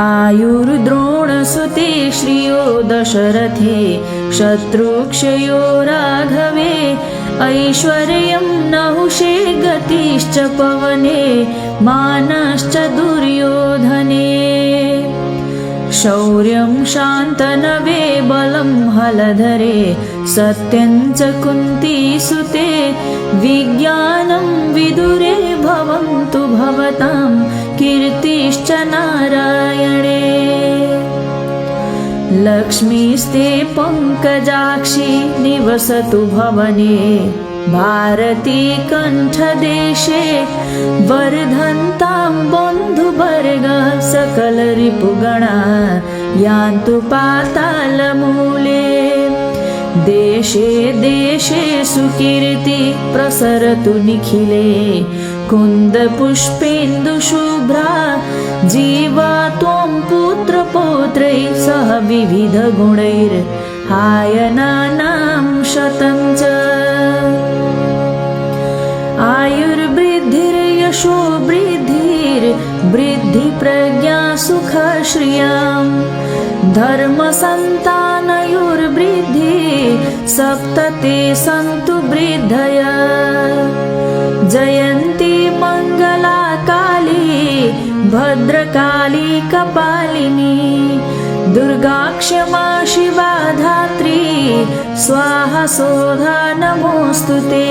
आयुर्द्रोणसुते श्रियो दशरथे शत्रुक्षयो राघवे ऐश्वर्यं नहुषे गतिश्च पवने मानश्च दुर्योधने। शौर्यं शान्तनवे बलं हलधरे सत्यं च कुन्तीसुते विज्ञानं विदुरे भवन्तु भवतां कीर्तिश्च नारायणे लक्ष्मीस्ते पङ्कजाक्षी निवसतु भवने। भारती कण्ठदेशे वर्धन्तां बन्धुवर्ग सकलरिपुगणा यान्तु पातालमूले। देशे देशे सुकीर्ति प्रसरतु निखिले। कुन्दपुष्पेन्दुशुभ्रा जीवा त्वं पुत्रपौत्रैः सह विविधगुणैर्हायनानां शतं च। आयुर्वृद्धिर्यशो वृद्धिर्वृद्धिप्रज्ञा सुखश्रियां। धर्मसन्तानयोर्वृद्धि सप्त ते सन्तु वृद्धय जयन्ती भद्रकाली कपालिनी दुर्गाक्षमा शिवा धात्री स्वाहा सोधा नमोऽस्तु ते।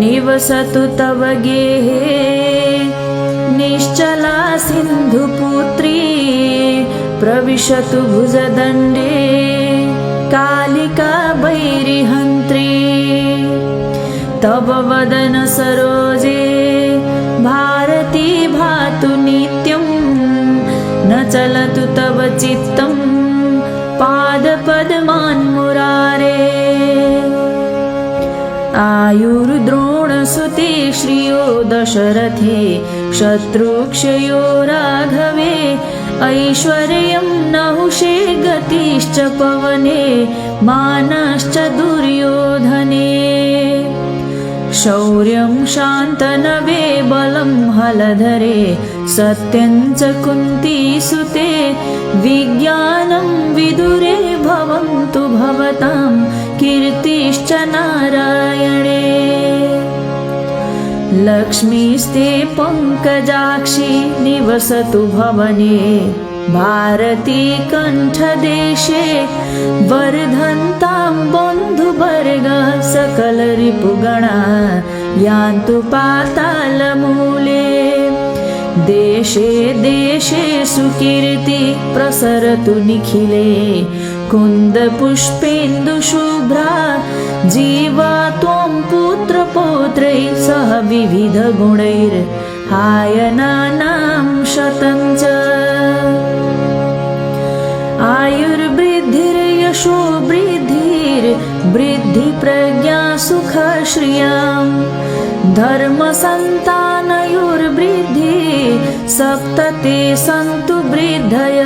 निवसतु तव गेहे निश्चला सिन्धुपुत्री प्रविशतु भुजदण्डे कालिका वैरिहन्त्री तव वदन सरोजे भारती भातु नित्यं। न चलतु तव चित्तं। पादपद्मान्मुरारे आयुर्द्रोणसुते श्रियो दशरथे शत्रुक्षयो राघवे ऐश्वर्यं नहुषे गतिश्च पवने मानश्च दुर्योधने। शौर्यं शान्तनवे बलं हलधरे सत्यं च कुन्तीसुते विज्ञानं विदुरे भवन्तु भवतां कीर्तिश्च नारायणे। लक्ष्मीस्ते पङ्कजाक्षी निवसतु भवने भारती कण्ठदेशे सकलरिपुगणा यान्तु पातालमूले। देशे देशे सुकीर्ति प्रसरतु निखिले। कुन्दपुष्पेन्दुशुभ्रा जीवा त्वं पुत्रपौत्रैः सह विविधगुणैर्हायनानां वृद्धिर्वृद्धिप्रज्ञा सुखश्रियां धर्मसन्तानयोर्वृद्धि सप्त ते सन्तु वृद्धय।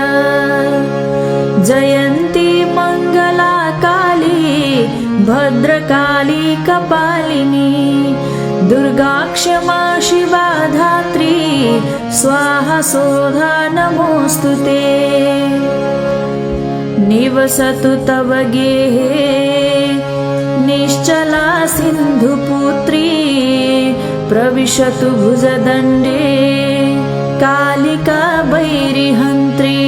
जयन्ती मङ्गला काली भद्रकाली कपालिनी दुर्गाक्षमा शिवा धात्री स्वाहा सोधा नमोऽस्तु ते। निवसतु तव गेहे निश्चला सिन्धुपुत्री प्रविशतु भुजदण्डे कालिका वैरिहन्त्री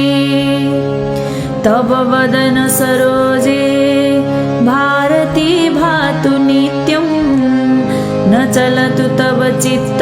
तव वदन सरोजे भारती भातु नित्यं न चलतु तव चित्तं